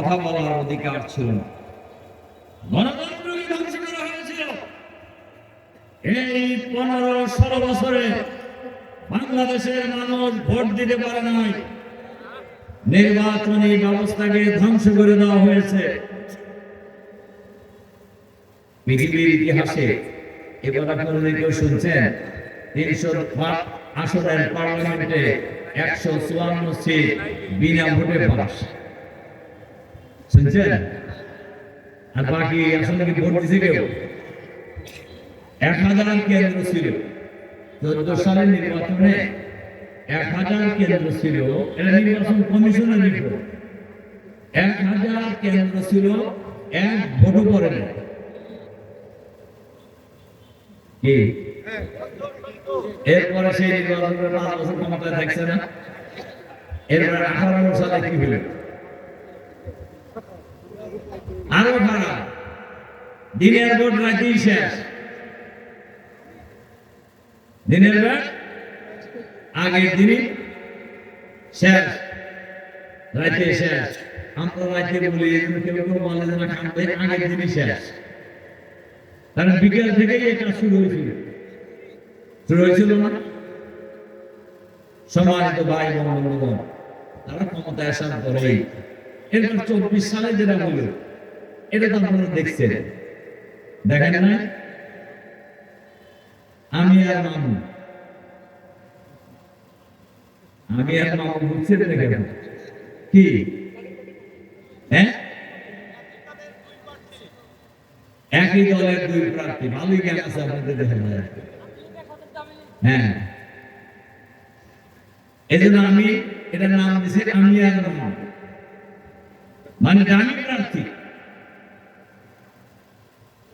কথা বলার অধিকার ছিল না। এই পনেরো ষোলো বছরে বাংলাদেশের মানুষ ভোট দিতে পারে নাই। নির্বাচনী ব্যবস্থাকে ধ্বংস করে দেওয়া হয়েছে। পৃথিবীর ইতিহাসে শুনছেন, তিনশো আসনের পার্লামেন্টে একশো চুয়ান্ন সিট বিনা ভোটে পাস শুনছেন? আর বাকি আসলে ভোট এক হাজার কেন্দ্র ছিল। চোদ্দ সালের নির্বাচনে এক হাজার কেন্দ্র ছিল। এটা নির্বাচন কমিশনের রিপোর্ট এক হাজার কেন্দ্র ছিল, এক ভোটও কি? এরপরে সেই নির্বাচনের ক্ষমতায় থাকছে না। এরপরে আঠারো সালে কি হলো আরও খারাপ দিনের ভোট রাতেই শেষ। দিনের ভোট আগের দিনই শেষ রাতে শেষ। আমরা রাতে বলি কেউ কেউ বলে আগের দিনই শেষ। কারণ বিকেল থেকেই এটা শুরু হয়েছিল। শুরু হয়েছিল না সম্মানিত ভাই বন্ধুগণ, তারা ক্ষমতায় আসার পরেই, এরপর চব্বিশ সালে যেটা হলো এটা তো আপনারা দেখছেন। দেখেন না আমি আর মামু। আমি আর মামু বুঝছেন না কেন? কি? হ্যাঁ? একই দলের দুই প্রার্থী। ভালোই জ্ঞান আছে আপনাদের দেখেন না হ্যাঁ। এই জন্য আমি এটার নাম দিয়েছি আমি আর মামু। মানে দামি প্রার্থী।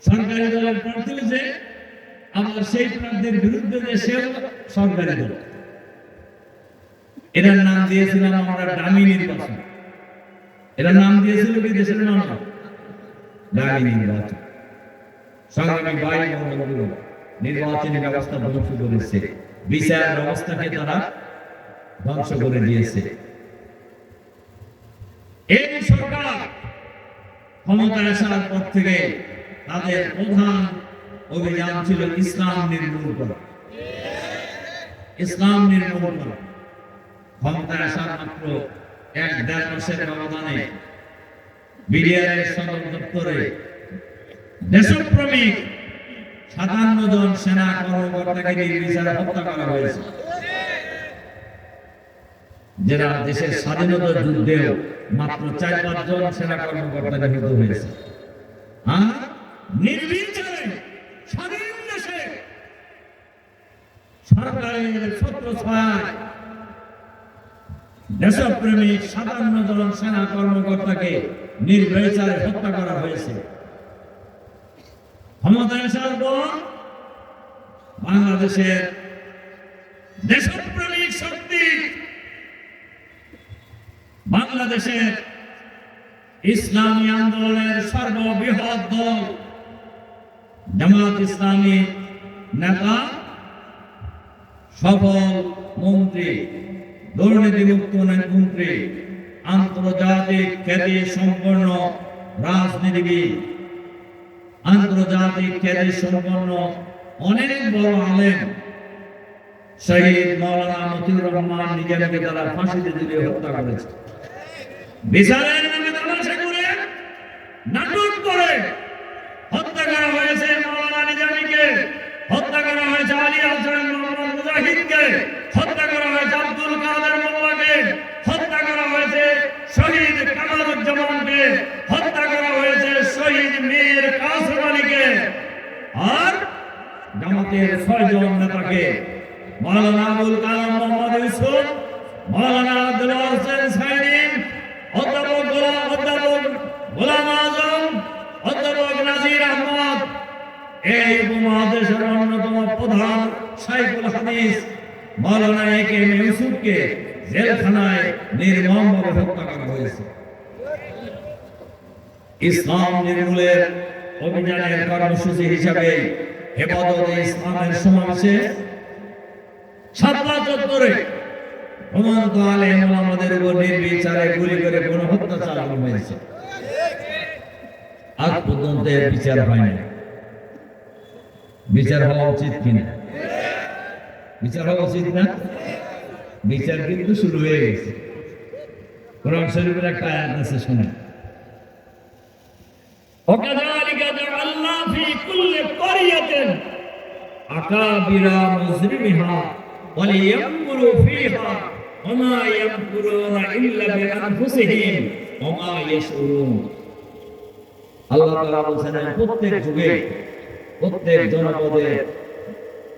সরকারি দলের প্রার্থী হয়েছে। আবার সেই প্রার্থীর বিরুদ্ধে যে সেও সরকারি দল। এটার নাম দিয়েছিলাম আমরা দামি নির্বাচন। এটার নাম দিয়েছিল কি দেশের দামি নির্বাচন। সংগ্রামী নির্বাচনী ব্যবস্থা ধ্বংস করেছে। বিচার ব্যবস্থাকে তারা ধ্বংস করে দিয়েছে। এই সরকার ক্ষমতায় আসার পর থেকে তাদের প্রধান অভিযান ছিল ইসলাম নির্মূল করা। ইসলাম নির্মূল করা। আসার মাত্র এক দেড় মাসের ব্যবধানে সদর দপ্তরে সাতান্ন জন সেনা কর্মকর্তাকে নির্বিচারে হত্যা করা হয়েছে। যারা দেশের স্বাধীনতা যুদ্ধেও মাত্র চার পাঁচজন সেনা কর্মকর্তা নিহত হয়েছে। আর নির্বিচারে স্বাধীন দেশে সরকারের ছত্র ছায় দেশপ্রেমিক সাতান্ন জন সেনা কর্মকর্তাকে নির্বিচারে হত্যা করা হয়েছে। ক্ষমতায় আসার পর বাংলাদেশের দেশপ্রেমিক শক্তি বাংলাদেশের ইসলামী আন্দোলনের সর্ববৃহৎ দল জামাত ইসলামী নেতা, সফল মন্ত্রী, দুর্নীতিমুক্ত মন্ত্রী, আন্তর্জাতিক খ্যাতি সম্পন্ন রাজনীতিবিদ, আন্তর্জাতিক খ্যাতি সম্পন্ন অনেক বড় আলেম, শহীদ মৌলানা মতিউর রহমান নিজেকে তারা ফাঁসিতে ঝুলিয়ে হত্যা করেছে। বিচারের নামে তামাশা করে, নাটক করে হত্যা করা হয়েছে মৌলানা নিজামীকে হত্যা করা হত্যা করা হয়েছে আব্দুল কাদের মোল্লাকে, হত্যা করা হয়েছে শহীদ কামারুজ্জামানকে, হত্যা করা হয়েছে শহীদ মীর কাসিম আলীকে। আর জামাতের ছয়জন নেতাকে কালাম মোহাম্মদ ইউসুফ মৌলানা আব্দুল হোসেন হত্যা ইসলাম কর্মসূচি হিসাবে হেফাজত ইসলামের সমাবেশে চত্বরে আমাদের উপর নির্বিচারে গুলি করে গণহত্যা চালানো হয়েছে। আজ পর্যন্ত বিচার হয়নি। বিচার হওয়া উচিত কিনা? বিচার হওয়া উচিত না বিচার কিন্তু শুরু হয়ে গেছে কোরআন শরীফের একটা আয়াত আছে শুনে وكذلك جعلنا في كل قرية أكابر مجرمها وليمكروا فيها وما يمكرون إلا بأنفسهم وما يشعرون আল্লাহ তাআলা বলছেন আমি প্রত্যেক যুগে প্রত্যেক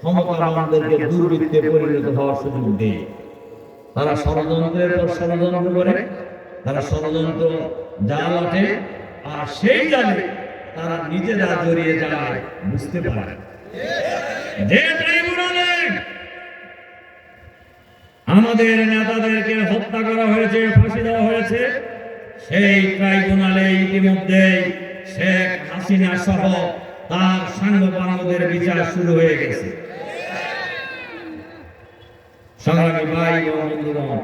জনপদে ক্ষমতাবানদেরকে দুর্বৃত্তে পরিণত হওয়ার সুযোগ দেই তারা ষড়যন্ত্রের পর ষড়যন্ত্র করে, তারা ষড়যন্ত্র জাল ওঠে আর সেই জালে তারা নিজেরা জড়িয়ে যায়, বুঝতে পারে যে আমাদের নেতাদেরকে হত্যা করা হয়েছে, ফাঁসি দেওয়া হয়েছে, সেই ট্রাইব্যুনালে ইতিমধ্যে শেখ হাসিনা সহ তার সাংবাদিকদের বিচার শুরু হয়ে গেছে। সংগ্রামী ভাই ও বন্ধুগণ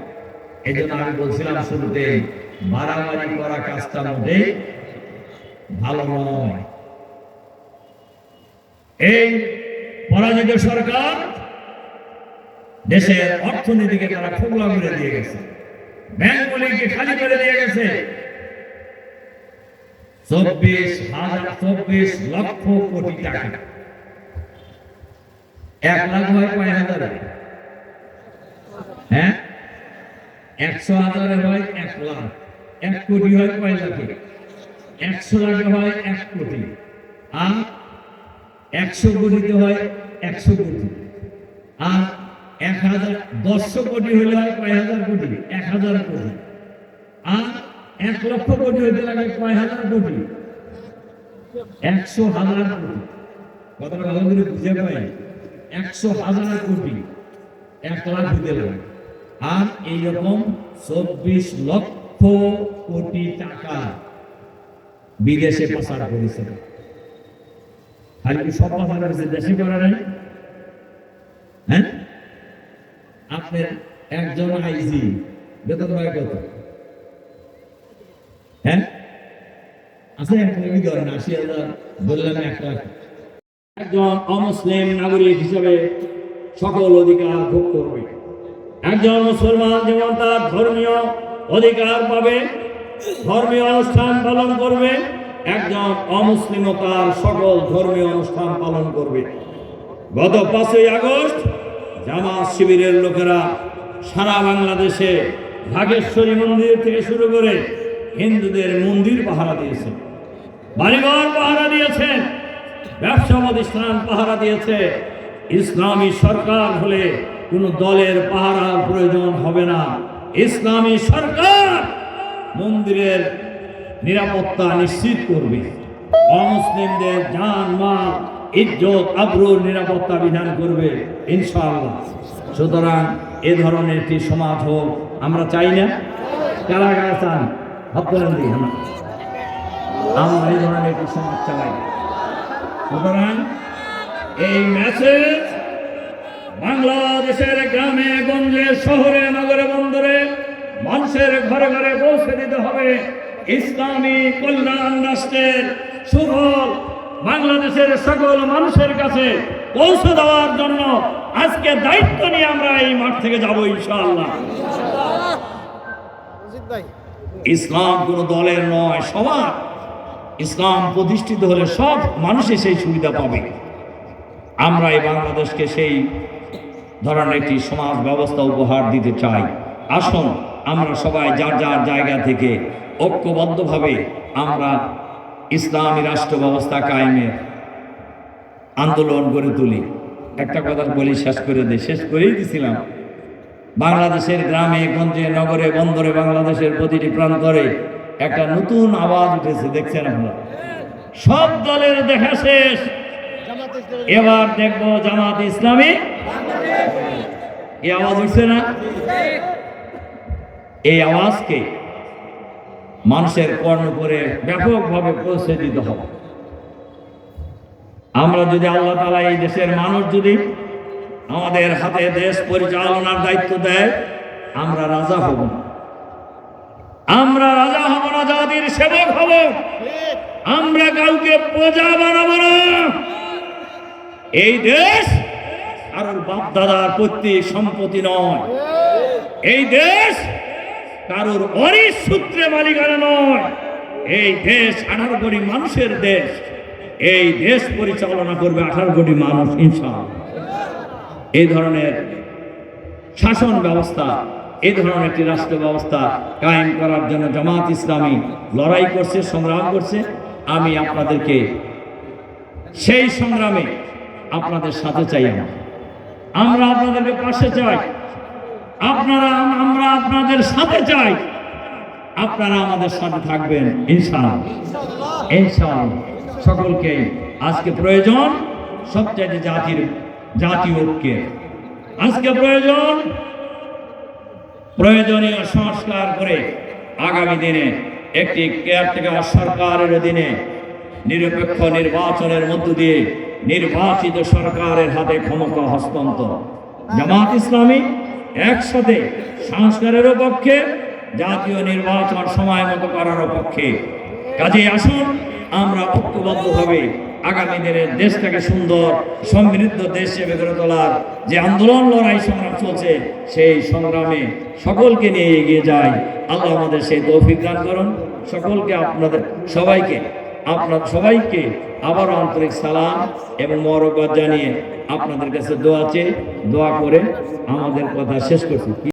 এই জন্য আমি বলছিলাম শুরুতে, মারামারি করা কাজটা মোটেই ভালো নয়। এই পরাজিত সরকার দেশের অর্থনীতিকে তারা খোলা করে দিয়ে গেছে। ব্যাংকগুলিকে খালি করে দিয়ে গেছে। চব্বিশ হাজার চব্বিশ লক্ষ কোটি টাকা। এক লাখ হয় কয় হাজারে? হ্যাঁ? একশো হাজারে হয় এক লাখ, এক কোটি হয় কয় লাখে? একশো লাখে হয় এক কোটি, আর একশো কোটিতে হয় একশো কোটি, আর এক হাজার, দশশো কোটি হলে হয় কয় হাজার কোটি? এক হাজার কোটি, আর এক লক্ষ কোটি হইতে লাগে কয় হাজার কোটি? একশো হাজার কোটি। কথাটা ভালো করে বুঝে পাই? একশো হাজার কোটি, এক লাখ হইতে লাগে। আর এইরকম চব্বিশ লক্ষ কোটি টাকা বিদেশে পাচার করেছে। খালি কি সব পাচার করেছে হ্যাঁ? একজন হয় মিনিট ধরেন, আশি হাজার এক একজন অমুসলিম নাগরিক হিসেবে সকল অধিকার ভোগ করবে। একজন মুসলমান যেমন তার ধর্মীয় অধিকার পাবে, ধর্মীয় অনুষ্ঠান পালন করবে, একজন অমুসলিমও তার সকল ধর্মীয় অনুষ্ঠান পালন করবে। গত পাঁচই আগস্ট জামাত শিবিরের লোকেরা সারা বাংলাদেশে ভাগেশ্বরী মন্দির থেকে শুরু করে হিন্দুদের মন্দির পাহারা দিয়েছে। বাড়িঘর পাহারা দিয়েছে ব্যবসা প্রতিষ্ঠান পাহারা দিয়েছে। ইসলামী সরকার হলে কোনো দলের পাহারার প্রয়োজন হবে না। ইসলামী সরকার মন্দিরের নিরাপত্তা নিশ্চিত করবে। অমুসলিমদের জান, মাল, ইজ্জত আব্রুর নিরাপত্তা বিধান করবে ইনশাআল্লাহ। সুতরাং এ ধরনের একটি সমাজ হোক, আমরা চাই না। কারা কারা চান? হাত দিই আমরা। আমরা এই ধরনের একটি সমাজ চালাই। সুতরাং এই মেসেজ বাংলাদেশের গ্রামে, গঞ্জে, শহরে, নগরে, বন্দরে মানুষের ঘরে ঘরে পৌঁছে দিতে হবে। ইসলামী কল্যাণ রাষ্ট্রের সুফল বাংলাদেশের সকল মানুষের কাছে পৌঁছে দেওয়ার জন্য আজকে দায়িত্ব নিয়ে আমরা এই মাঠ থেকে যাব ইনশাআল্লাহ। ইসলাম কোন দলের নয়, সবার। ইসলাম প্রতিষ্ঠিত হলে সব মানুষই সেই সুবিধা পাবে। আমরা এই বাংলাদেশকে সেই ধরনের একটি সমাজ ব্যবস্থা উপহার দিতে চাই। আসুন, আমরা সবাই যার যার জায়গা থেকে ঐক্যবদ্ধভাবে আমরা ইসলামী রাষ্ট্র ব্যবস্থা কায়েমের আন্দোলন গড়ে তুলি। একটা কথা বলি, শেষ করে দিই শেষ করেই দিছিলাম। বাংলাদেশের গ্রামে, গঞ্জে, নগরে, বন্দরে, বাংলাদেশের প্রতিটি প্রান্তরে একটা নতুন আওয়াজ উঠেছে, দেখছেন আপনারা? সব দলের দেখা শেষ। এবার দেখব জামাত ইসলামী। এই আওয়াজ উঠছে না? এই আওয়াজকে মানুষের কর্ণ করে ব্যাপকভাবে পৌঁছে দিতে হবে। আমরা যদি আল্লাহ তালা এই দেশের মানুষ যদি আমাদের হাতে দেশ পরিচালনার দায়িত্ব দেয়, আমরা রাজা হব না। আমরা রাজা হব না, জাতির সেবক হব। আমরা কাউকে প্রজা বানাবো না। এই দেশ কারোর বাপ দাদার পৈতৃক সম্পত্তি নয়। এই দেশ কারোর অরিস সূত্রে মালিকানা নয়। এই দেশ আঠারো কোটি মানুষের দেশ। এই দেশ পরিচালনা করবে আঠারো কোটি মানুষ ইনশাল এই ধরনের শাসন ব্যবস্থা এই ধরনের একটি রাষ্ট্র ব্যবস্থা কায়েম করার জন্য জামাত ইসলামী লড়াই করছে, সংগ্রাম করছে। আমি আপনাদেরকে সেই সংগ্রামে আপনাদের সাথে চাই আমরা। আমরা আপনাদের পাশে চাই। আপনারা আমরা আপনাদের সাথে চাই। আপনারা আমাদের সাথে থাকবেন, ইনশাআল্লাহ। ইনশাআল্লাহ। সকলকে আজকে প্রয়োজন সবচেয়ে জাতির, জাতি ঐক্যের। আজকে প্রয়োজন প্রয়োজনীয় সংস্কার করে আগামী দিনে একটি কেয়ারটেকার সরকারের অধীনে নিরপেক্ষ নির্বাচনের মধ্য দিয়ে নির্বাচিত সরকারের হাতে ক্ষমতা হস্তান্তর। জামাত ইসলামী একসাথে সংস্কারেরও পক্ষে, জাতীয় নির্বাচন সময় মতো করার পক্ষে। কাজে আসুন, আমরা ঐক্যবদ্ধভাবে আগামী দিনে দেশটাকে সুন্দর, সমৃদ্ধ দেশ হিসেবে গড়ে তোলার যে আন্দোলন, লড়াই, সংগ্রাম চলছে, সেই সংগ্রামে সকলকে নিয়ে এগিয়ে যাই। আল্লাহ আমাদের সেই তৌফিক দান করুন। সকলকে, আপনাদের সবাইকে আপনার সবাইকে আবার আন্তরিক সালাম এবং মরকবাদ জানিয়ে আপনাদের কাছে দোয়া চেয়ে দোয়া করে আমাদের কথা শেষ করছি।